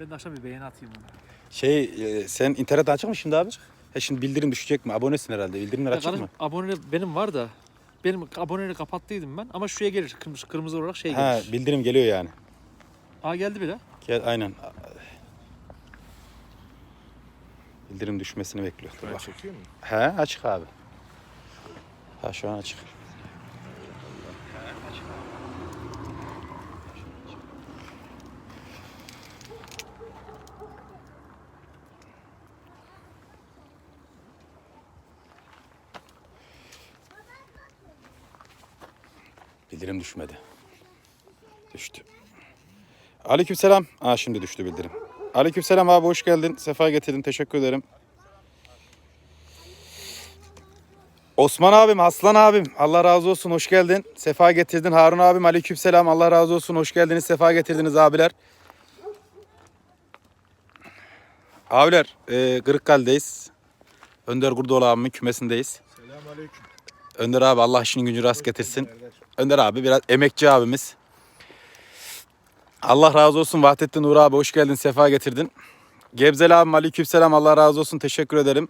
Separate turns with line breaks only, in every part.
Ben de akşam bir beğeni atayım ona.
Şey e, sen internet açık mı şimdi abi? He şimdi bildirim düşecek mi? Abonesin herhalde. Bildirimler
Ya
açık
kardeşim,
mı?
abone benim var da benim aboneleri kapattıydım ben ama şuraya gelir kırmızı, kırmızı olarak şey
Ha
gelir.
bildirim geliyor yani.
Aa geldi bile.
Gel aynen. Bildirim düşmesini bekliyor. Dur bak.
çekiyor mu?
He açık abi. Ha şu an açık. Bildirim düşmedi. Düştü. Aleykümselam. Aa şimdi düştü bildirim. Aleykümselam abi hoş geldin. Sefa getirdin. Teşekkür ederim. Osman abim, Aslan abim Allah razı olsun hoş geldin. Sefa getirdin. Harun abim aleykümselam Allah razı olsun hoş geldiniz. Sefa getirdiniz abiler. Abiler e, Kırıkkale'deyiz. Önder Kurdoğlu abimin kümesindeyiz.
Selamünaleyküm.
Önder abi Allah işini gücünü rast getirsin. Önder abi biraz emekçi abimiz. Allah razı olsun Vahdettin Uğur abi hoş geldin sefa getirdin. Gebzel abim aleykümselam Allah razı olsun teşekkür ederim.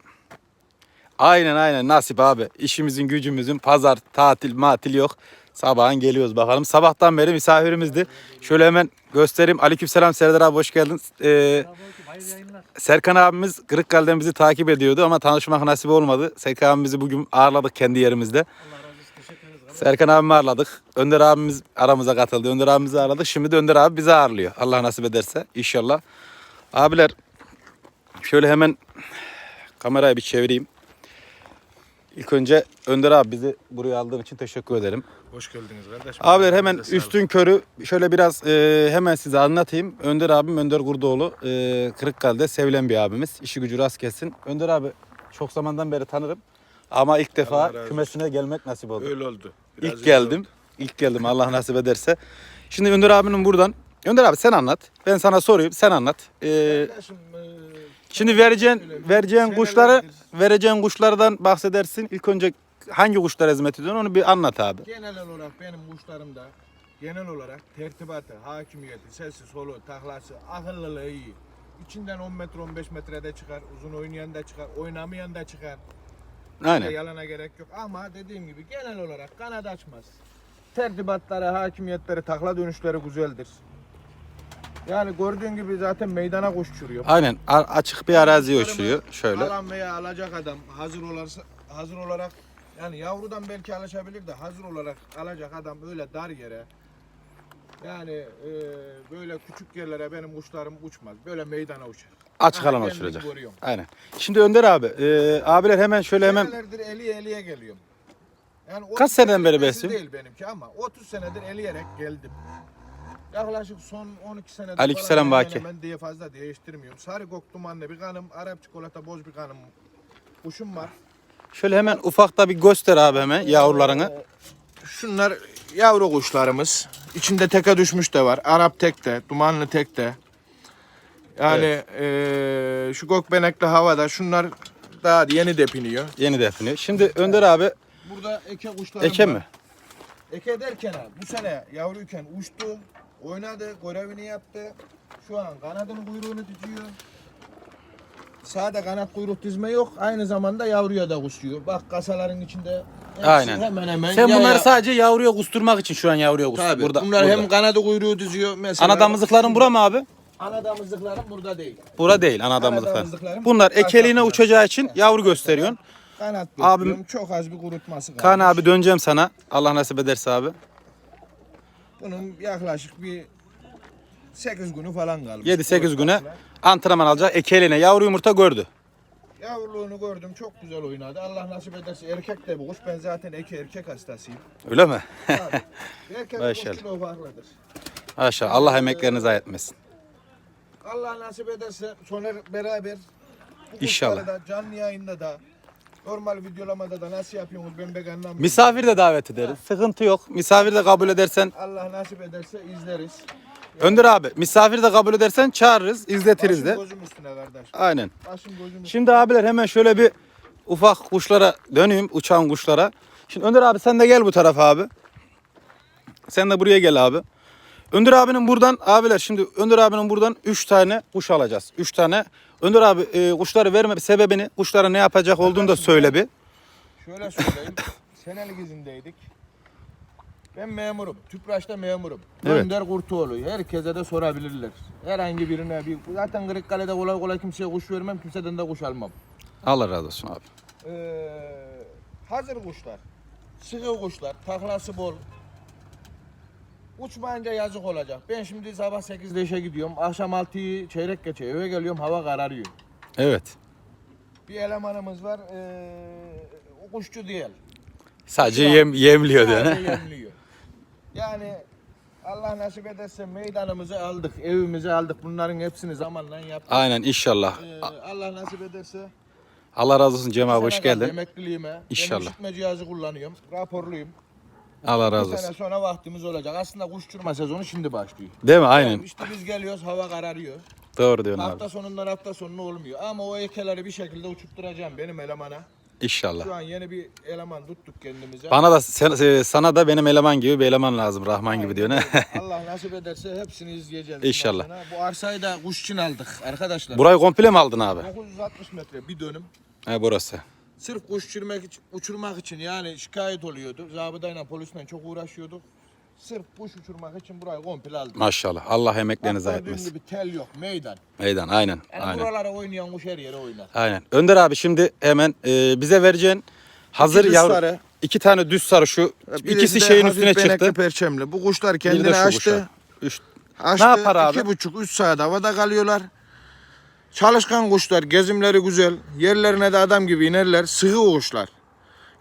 Aynen aynen nasip abi. İşimizin gücümüzün pazar tatil matil yok. Sabahın geliyoruz bakalım. Sabahtan beri misafirimizdi. Şöyle hemen göstereyim. Aleykümselam Serdar abi hoş geldin. Ee. Serkan abimiz Kırıkkale'den bizi takip ediyordu ama tanışmak nasip olmadı. Serkan abimizi bugün ağırladık kendi yerimizde.
Allah razı olsun. Teşekkür ederiz.
Serkan abimi ağırladık. Önder abimiz aramıza katıldı. Önder abimizi ağırladık. Şimdi de Önder abi bizi ağırlıyor. Allah nasip ederse inşallah. Abiler şöyle hemen kamerayı bir çevireyim. İlk önce Önder abi bizi buraya aldığın için teşekkür ederim.
Hoş geldiniz kardeşim.
Abiler hemen üstün körü şöyle biraz e, hemen size anlatayım. Önder abim Önder Kurdoğlu e, Kırıkkale'de sevilen bir abimiz. İşi gücü rast gelsin. Önder abi çok zamandan beri tanırım. Ama ilk defa kümesine gelmek nasip oldu.
Öyle oldu.
İlk
Biraz öyle
geldim.
oldu.
İlk geldim Allah nasip ederse. Şimdi Önder abinin buradan. Önder abi sen anlat. Ben sana sorayım sen anlat. Ee,
Kardeşim,
şimdi vereceğin vereceğin kuşları vereceğin kuşlardan bahsedersin. İlk önce hangi kuşlara hizmet ediyorsun onu bir anlat abi.
genel olarak benim kuşlarımda genel olarak tertibatı, hakimiyeti, sesi, solu, taklası, akıllılığı iyi. İçinden 10 metre 15 metrede çıkar, uzun oynayan da çıkar, oynamayan da çıkar.
Aynen.
Yalana gerek yok ama dediğim gibi genel olarak kanat açmaz. Tertibatları, hakimiyetleri, takla dönüşleri güzeldir. Yani gördüğün gibi zaten meydana kuş uçuruyor.
Aynen. A- açık bir araziye uçuruyor. Şöyle.
Alan veya alacak adam hazır olarsa hazır olarak yani yavrudan belki alışabilir de hazır olarak alacak adam öyle dar yere yani e, böyle küçük yerlere benim kuşlarım uçmaz. Böyle meydana uçar.
Açık alana
kendim
uçuracak. Aynen. Şimdi Önder abi. e, abiler hemen şöyle hemen
Senelerdir eliye eliye geliyorum. Yani
Kaç
30
seneden beri
senedir
besliyorsun?
Değil benimki ama 30 senedir eleyerek geldim. Yaklaşık son 12 senedir
Aleykümselam
falan
Baki.
hemen diye fazla değiştirmiyorum. Sarı gok dumanlı bir kanım, Arap çikolata boz bir kanım. Kuşum var.
şöyle hemen ufakta bir göster abi hemen yavrularını.
Şunlar yavru kuşlarımız. İçinde teke düşmüş de var. Arap tek de, dumanlı tek de. Yani eee, şu gökbenekli havada şunlar daha yeni depiniyor.
Yeni definiyor. Şimdi Önder abi
Burada eke kuşlarım
eke
var.
mi?
Eke derken ha, bu sene yavruyken uçtu, oynadı, görevini yaptı. Şu an kanadını kuyruğunu diziyor. Sağda kanat kuyruk dizme yok. Aynı zamanda yavruya da kuşuyor. Bak kasaların içinde hepsi
Aynen.
hemen hemen.
Sen
ya-
bunları
ya-
sadece yavruya kusturmak için şu an yavruya kustur.
Tabii.
Burada,
Bunlar
burada.
hem kanadı kuyruğu diziyor. Mesela
Ana damızlıkların bura mı abi?
Ana damızlıklarım burada değil.
Bura değil ana
damızlıklarım
damızlıkların. Bunlar
karşı
ekeliğine
tarafta.
uçacağı için yavru gösteriyorsun.
Kanat
Abim-
bekliyorum. Çok az bir kurutması kalmış.
Kaan abi döneceğim sana. Allah nasip ederse abi.
Bunun yaklaşık bir 8 günü falan kalmış.
7-8 güne
Kurutmasına.
antrenman alacak. Ekeliğine yavru yumurta gördü.
Yavruluğunu gördüm çok güzel oynadı. Allah nasip ederse erkek de bu kuş. Ben zaten eki erkek hastasıyım.
Öyle mi?
Abi, erkek
Maşallah.
kilo.
Maşallah. Allah emeklerinizi zayi etmesin.
Allah nasip ederse sonra beraber bu
İnşallah.
da canlı yayında da normal videolamada da nasıl yapıyorsunuz ben pek anlamıyorum.
Misafir de davet ederiz. Sıkıntı yok. Misafir de kabul edersen.
Allah nasip ederse izleriz.
Önder abi misafir de kabul edersen çağırırız. izletiriz de.
Başım gözüm üstüne kardeş.
Aynen.
Başım gözüm üstüne.
Şimdi abiler hemen şöyle bir ufak kuşlara döneyim. Uçan kuşlara. Şimdi Önder abi sen de gel bu tarafa abi. Sen de buraya gel abi. Önder abinin buradan abiler şimdi Önder abinin buradan 3 tane kuş alacağız. 3 tane. Önder abi e, kuşları verme sebebini, kuşlara ne yapacak olduğunu da söyle bir.
Şöyle söyleyeyim. Senelik izindeydik. Ben memurum. Tüpraş'ta memurum.
Evet.
Önder Kurtoğlu. Herkese de sorabilirler. Herhangi birine bir... Zaten Kırıkkale'de kolay kolay kimseye kuş vermem. Kimseden de kuş almam.
Allah razı olsun abi.
Ee, hazır kuşlar. Sıkı kuşlar. Taklası bol. Uçmayınca yazık olacak. Ben şimdi sabah 8'de işe gidiyorum. Akşam 6'yı çeyrek geçe eve geliyorum. Hava kararıyor.
Evet.
Bir elemanımız var. Ee, kuşçu değil.
Sadece yem yemliyor diyor.
Sadece yemliyor. Yani Allah nasip ederse meydanımızı aldık, evimizi aldık. Bunların hepsini zamanla yaptık.
Aynen inşallah.
Ee, Allah nasip ederse
Allah razı olsun Cem abi hoş geldin.
Emekliliğime.
İnşallah.
Ben işitme cihazı kullanıyorum. Raporluyum.
Allah razı
Bir sene
olsun.
sonra vaktimiz olacak. Aslında kuş uçurma sezonu şimdi başlıyor.
Değil mi? Aynen.
İşte biz geliyoruz hava kararıyor.
Doğru diyorsun abi.
Hafta sonundan hafta sonuna olmuyor. Ama o ekeleri bir şekilde uçurtturacağım benim elemana.
İnşallah.
Şu an yeni bir eleman tuttuk kendimize.
Bana da sen- e, sana da benim eleman gibi bir eleman lazım. Rahman gibi diyor ne?
Allah nasip ederse hepsini izleyeceğiz.
İnşallah.
sonra. Bu arsayı da kuş için aldık arkadaşlar.
Burayı komple mi aldın abi?
960 metre bir dönüm.
He burası.
Sırf kuş uçurmak için, uçurmak için yani şikayet oluyordu. Zabıtayla polisle çok uğraşıyorduk. Sırf kuş uçurmak için burayı komple aldık.
Maşallah. Allah emeklerinizi
gördüğün
etmesin.
gibi tel yok, meydan.
Meydan aynen.
Yani
Aynen.
buralara oynayan kuş her yere oynar.
Aynen. Önder abi şimdi hemen e, bize vereceğin hazır
düz
yavru
sarı.
iki tane düz sarı şu
Birisi
ikisi
de
şeyin
hafif
üstüne
benekli
çıktı.
perçemli. Bu kuşlar
Bir de
kendini
şu
açtı.
kuşlar. Üç.
Açtı.
Ne yapar abi?
İki buçuk, üç saat havada kalıyorlar. Çalışkan kuşlar, gezimleri güzel. Yerlerine de adam gibi inerler. Sığı kuşlar.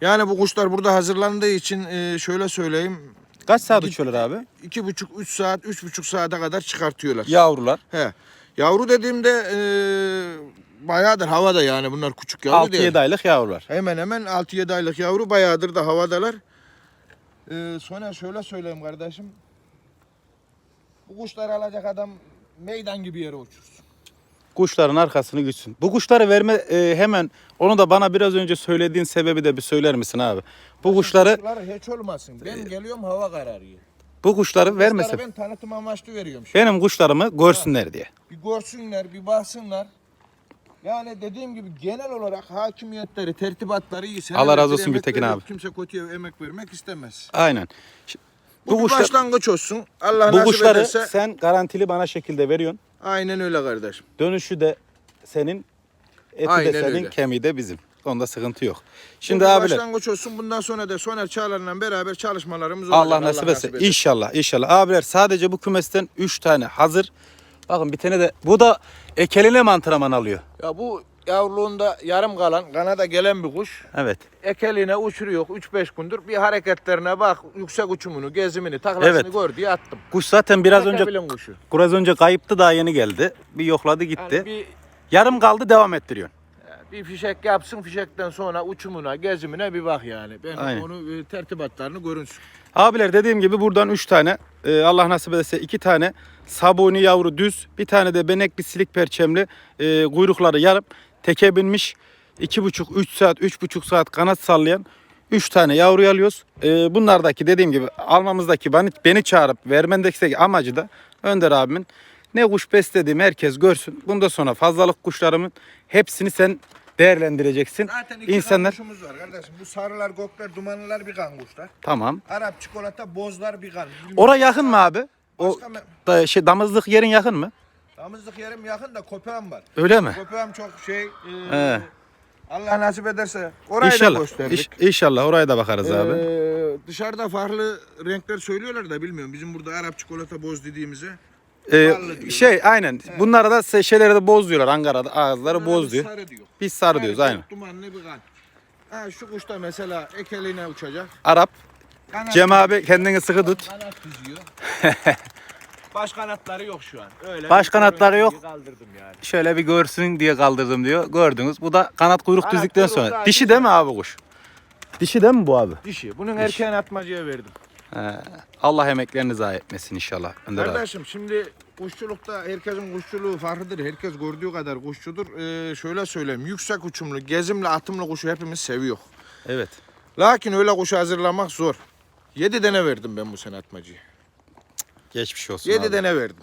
Yani bu kuşlar burada hazırlandığı için e, şöyle söyleyeyim.
Kaç saat uçuyorlar abi?
iki buçuk, üç saat, üç buçuk saate kadar çıkartıyorlar.
Yavrular.
He. Yavru dediğimde e, bayağıdır havada yani bunlar küçük yavru değil.
6-7 aylık yavrular.
Hemen hemen 6-7 aylık yavru bayağıdır da havadalar. Ee, sonra şöyle söyleyeyim kardeşim. Bu kuşları alacak adam meydan gibi yere uçursun.
Kuşların arkasını gütsün. Bu kuşları verme e, hemen onu da bana biraz önce söylediğin sebebi de bir söyler misin abi? Bu kuşları
Kuşları hiç olmasın. Ben geliyorum hava kararıyor.
bu kuşları
Kuşları
vermesin.
ben tanıtım amaçlı veriyorum. Şimdi.
Benim kuşlarımı görsünler diye.
Bir görsünler, bir baksınlar. Yani dediğim gibi genel olarak hakimiyetleri, tertibatları iyi.
Allah razı olsun
emek
Gültekin
veriyor.
abi.
Kimse kötüye emek vermek istemez.
Aynen.
Bu,
Bu
bir
kuşlar-
başlangıç olsun. Allah
Bu
nasip
kuşları
ederse.
sen garantili bana şekilde veriyorsun.
Aynen öyle kardeşim.
Dönüşü de senin, eti
Aynen
de senin,
öyle.
kemiği de bizim. Onda sıkıntı yok.
Şimdi
Şimdi
Bu bir
abiler
başlangıç olsun. Bundan sonra da Soner Çağlar'la beraber çalışmalarımız olacak.
Allah nasip etsin. İnşallah inşallah. Abiler sadece bu kümesten 3 tane hazır. Bakın bir tane de bu da ekeline mi antrenman alıyor?
Ya bu yavruluğunda yarım kalan, kanada gelen bir kuş.
Evet.
Ekeline uçuruyor 3-5 gündür. Bir hareketlerine bak, yüksek uçumunu, gezimini, taklasını
Evet.
gör diye attım.
Kuş zaten biraz önce
Bakabilin kuşu.
biraz önce kayıptı daha yeni geldi. Bir yokladı gitti.
Yani bir,
Yarım kaldı devam ettiriyor.
bir fişek yapsın, fişekten sonra uçumuna, gezimine bir bak yani. Ben
Aynen.
onu e, tertibatlarını görünsün.
Abiler dediğim gibi buradan 3 tane e, Allah nasip ederse 2 tane sabuni yavru düz bir tane de benekli silik perçemli e, kuyrukları yarım teke binmiş 2,5-3 saat 3,5 saat kanat sallayan 3 tane yavru alıyoruz. E, bunlardaki dediğim gibi almamızdaki beni, beni çağırıp vermendeki amacı da Önder abimin ne kuş beslediğimi herkes görsün. Bundan sonra fazlalık kuşlarımın hepsini sen değerlendireceksin.
Zaten iki
İnsanlar
kan kuşumuz var kardeşim. Bu sarılar, goklar, dumanlılar bir kan kuşlar.
tamam.
Arap çikolata, bozlar bir kan.
Ora yakın mı abi? O
Başka
da, şey damızlık yerin yakın mı?
Damızlık yerim yakın da köpeğim var.
Öyle mi?
Köpeğim çok şey. e,
He.
Allah nasip ederse orayı da
İnşallah.
gösterdik.
İş, inşallah oraya da bakarız abi.
Ee, dışarıda farklı renkler söylüyorlar da bilmiyorum. Bizim burada Arap çikolata boz dediğimize.
Ee,
diyorlar.
şey aynen. Bunlara da se- şeyleri de boz diyorlar Ankara'da. Ağızları boz diyor.
Sarı diyor.
Biz sarı diyoruz aynen.
Dumanlı bir kan. Ha, şu kuş da mesela ekeliğine uçacak.
Arap.
Kanat,
Cem abi kendini sıkı tut.
Kanat düzüyor. Baş kanatları yok şu an. Öyle
Baş
bir
kanatları yok.
Kaldırdım yani.
Şöyle bir görsün diye kaldırdım diyor. Gördünüz. Bu da kanat kuyruk
Kanat
düzdükten
kuyruk
sonra. Dişi değil mi abi kuş? Dişi değil mi bu abi?
Dişi. Bunun erkeğini atmacıya verdim.
He. Allah emeklerini zayi etmesin inşallah. Önder abi.
Kardeşim şimdi kuşçulukta herkesin kuşçuluğu farklıdır. Herkes gördüğü kadar kuşçudur. Ee, şöyle söyleyeyim. Yüksek uçumlu, gezimli, atımlı kuşu hepimiz seviyor.
Evet.
Lakin öyle kuşu hazırlamak zor. 7 tane verdim ben bu sene atmacıya.
Geçmiş olsun
7
abi.
tane verdim.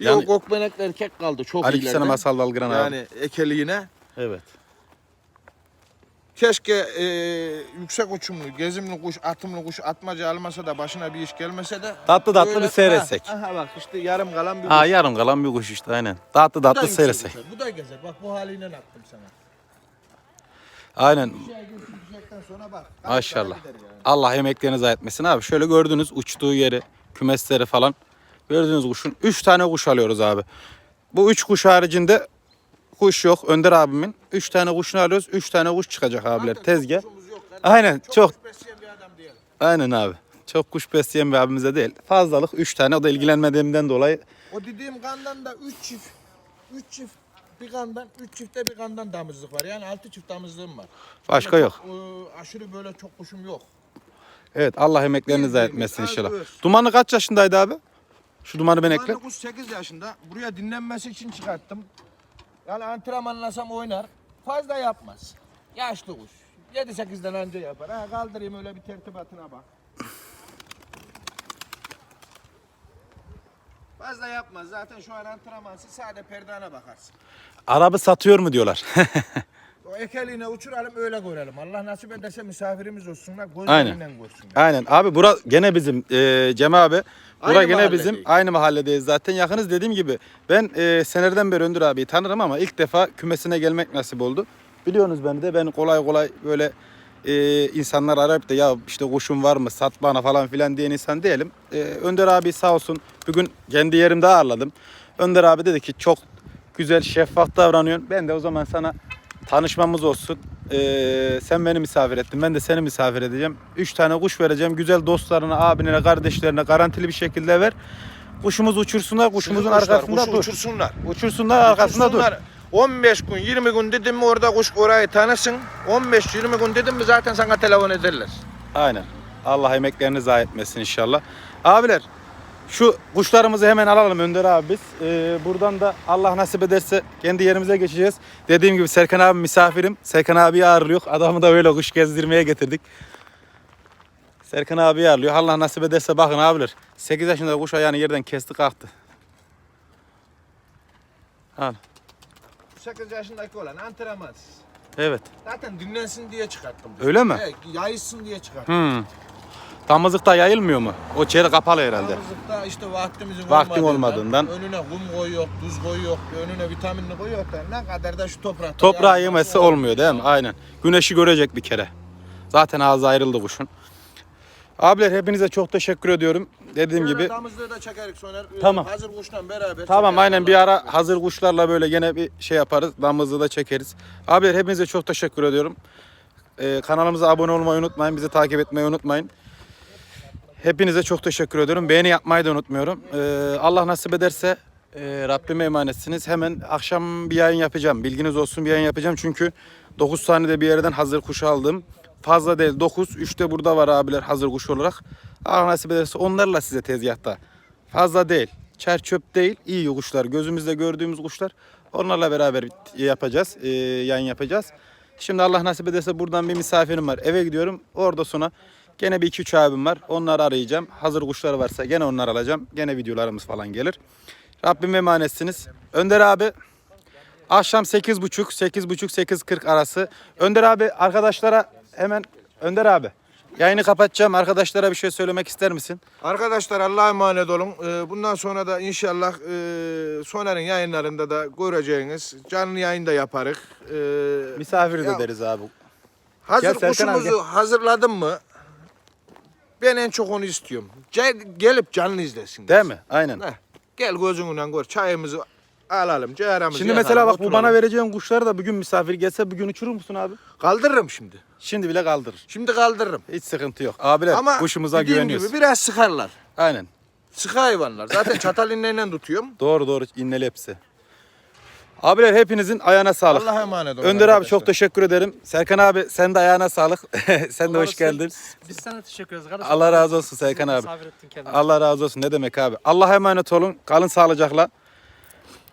Bir
Yani-
o kokbenekli erkek kaldı çok
Aleyküm selam
iyilerden.
Masal Dalgıran abi.
Yani ekeliğine.
Evet.
Keşke e, yüksek uçumlu, gezimli kuş, atımlı kuş atmaca almasa da başına bir iş gelmese de.
Tatlı tatlı bir seyretsek.
Ha, Aha bak işte yarım kalan bir
Ha
kuş.
yarım kalan bir kuş işte aynen. Tatlı
Bu da
tatlı
yüksek
seyretsek.
uçar, Bu da gezer. Bak bu haliyle attım sana.
Aynen.
Bir şey düşecekten sonra bak.
Maşallah. Allah emeklerinizi etmesin abi. Şöyle gördünüz uçtuğu yeri, kümesleri falan. Gördüğünüz kuşun 3 tane kuş alıyoruz abi. Bu 3 kuş haricinde kuş yok. Önder abimin 3 tane kuşunu alıyoruz. 3 tane kuş çıkacak abiler
çok
tezgah. Aynen çok.
diyelim.
Aynen abi. Çok kuş besleyen bir abimize değil. Fazlalık 3 tane o da ilgilenmediğimden dolayı.
O dediğim kandan da 3 çift 3 çift bir kandan 3 çifte bir kandan damızlık var. Yani 6 çift damızlığım var.
Başka
Böyle
yok.
çok, e, aşırı böyle çok kuşum yok.
Evet Allah emeklerinizi
Bildiğimiz
etmesin inşallah. Dumanı kaç yaşındaydı abi? Şu dumanı benekle.
Dumanlı kuş 8 yaşında. Buraya dinlenmesi için çıkarttım. Yani antrenmanlasam oynar. Fazla yapmaz. Yaşlı kuş. 7-8'den önce yapar. Ha, kaldırayım öyle bir tertibatına bak. Fazla yapmaz. Zaten şu an antrenmansız sade perdana bakarsın.
Arabı satıyor mu diyorlar.
Ekeliğine uçuralım öyle görelim. Allah nasip ederse misafirimiz olsunlar.
Aynen.
Gözleriyle görsünler.
Aynen abi bura gene bizim e, Cem abi. Bura
Aynı
gene
mahalledeyiz.
bizim aynı mahalledeyiz zaten yakınız dediğim gibi. Ben e, senelerden beri Öndür abiyi tanırım ama ilk defa kümesine gelmek nasip oldu. Biliyorsunuz beni de ben kolay kolay böyle e, insanlar arayıp da ya işte kuşum var mı sat bana falan filan diyen insan değilim. E, Önder abi sağ olsun bugün kendi yerimde ağırladım. Önder abi dedi ki çok güzel şeffaf davranıyorsun. Ben de o zaman sana tanışmamız olsun. Ee, sen beni misafir ettin. Ben de seni misafir edeceğim. Üç tane kuş vereceğim. Güzel dostlarına, abine, kardeşlerine garantili bir şekilde ver. Kuşumuz uçursunlar. Kuşumuzun
Kuşlar,
arkasında
kuşu
dur.
Uçursunlar.
Uçursunlar arkasında dur.
Uçursunlar. 15 gün 20 gün dedim mi orada kuş orayı tanısın. 15-20 gün dedim mi zaten sana telefon ederler.
Aynen. Allah emeklerini zayi etmesin inşallah. Abiler şu kuşlarımızı hemen alalım Önder abi biz. Ee, buradan da Allah nasip ederse kendi yerimize geçeceğiz. Dediğim gibi Serkan abi misafirim. Serkan abi ağırlıyor. Adamı da böyle kuş gezdirmeye getirdik. Serkan abi ağırlıyor. Allah nasip ederse bakın abiler. 8 yaşında kuş ayağını yerden kesti kalktı. Al.
8 yaşındaki olan antrenmansız.
Evet.
Zaten dinlensin diye çıkarttım.
Öyle mi?
Evet, yayılsın diye çıkarttım.
Hmm. Damızlıkta yayılmıyor mu? O çeri kapalı herhalde.
Damızlıkta işte vaktimizin
Vaktin
olmadığından, önüne kum koyuyor, tuz koyuyor, önüne vitaminli koyuyor ne kadar da şu toprakta.
Toprağı yemesi olmuyor değil mi? Aynen. Güneşi görecek bir kere. Zaten ağzı ayrıldı kuşun. Abiler hepinize çok teşekkür ediyorum. Dediğim gibi.
Damızlığı da çekerik sonra. e,
Tamam.
Hazır kuşla beraber.
Tamam aynen bir ara hazır kuşlarla böyle gene bir şey yaparız. Damızlığı da çekeriz. Abiler hepinize çok teşekkür ediyorum. Ee, kanalımıza abone olmayı unutmayın. Bizi takip etmeyi unutmayın. Hepinize çok teşekkür ediyorum. Beğeni yapmayı da unutmuyorum. Ee, Allah nasip ederse e, Rabbime emanetsiniz. Hemen akşam bir yayın yapacağım. Bilginiz olsun bir yayın yapacağım. Çünkü 9 tane bir yerden hazır kuş aldım. Fazla değil 9. 3 de burada var abiler hazır kuş olarak. Allah nasip ederse onlarla size tezgahta. Fazla değil. Çer çöp değil. iyi kuşlar. Gözümüzde gördüğümüz kuşlar. Onlarla beraber yapacağız. e, yayın yapacağız. Şimdi Allah nasip ederse buradan bir misafirim var. Eve gidiyorum. Orada sonra gene bir iki üç abim var. Onları arayacağım. Hazır kuşları varsa gene onları alacağım. Gene videolarımız falan gelir. Rabbim emanetsiniz. Önder abi akşam 8.30 8.30 8.40 arası. Önder abi arkadaşlara hemen Önder abi yayını kapatacağım. Arkadaşlara bir şey söylemek ister misin?
Arkadaşlar Allah'a emanet olun. Ee, Bundan sonra da inşallah e, Soner'in yayınlarında da göreceğiniz canlı yayın da yaparız. Ee,
Misafir
Ya-
ederiz abi.
Hazır
Gel Serkan abi,
kuşumuzu hazırladın mı? Ben en çok onu istiyorum. Ce- gelip canlı izlesin.
Değil mi? Aynen.
Heh, Gel gözünle gör. Çayımızı alalım. Ciğerimizi
Şimdi
yakalım,
mesela bak bu
oturalım.
bana vereceğin kuşları da bugün misafir gelse bugün uçurur musun abi?
Kaldırırım şimdi.
Şimdi bile kaldırır.
Şimdi kaldırırım.
Hiç sıkıntı yok. Abiler
Ama
kuşumuza
dediğim
güveniyoruz.
gibi biraz sıkarlar.
Aynen.
Sıkı hayvanlar. Zaten çatal iğneyle tutuyorum.
Doğru doğru inneli hepsi. Abiler hepinizin ayağına sağlık.
Allah'a emanet olun.
Önder abi
arkadaşlar.
çok teşekkür ederim. Serkan abi sen de ayağına sağlık. sen de hoş geldin.
Biz sana teşekkür ederiz kardeşim.
Allah razı olsun Serkan abi.
Misafir ettin kendini.
Allah razı olsun. Ne demek abi. Allah'a emanet olun. Kalın sağlıcakla.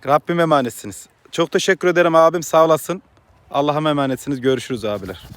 Rabbim emanetsiniz. Çok teşekkür ederim abim. Sağ olasın. Allah'a emanetsiniz. Görüşürüz abiler.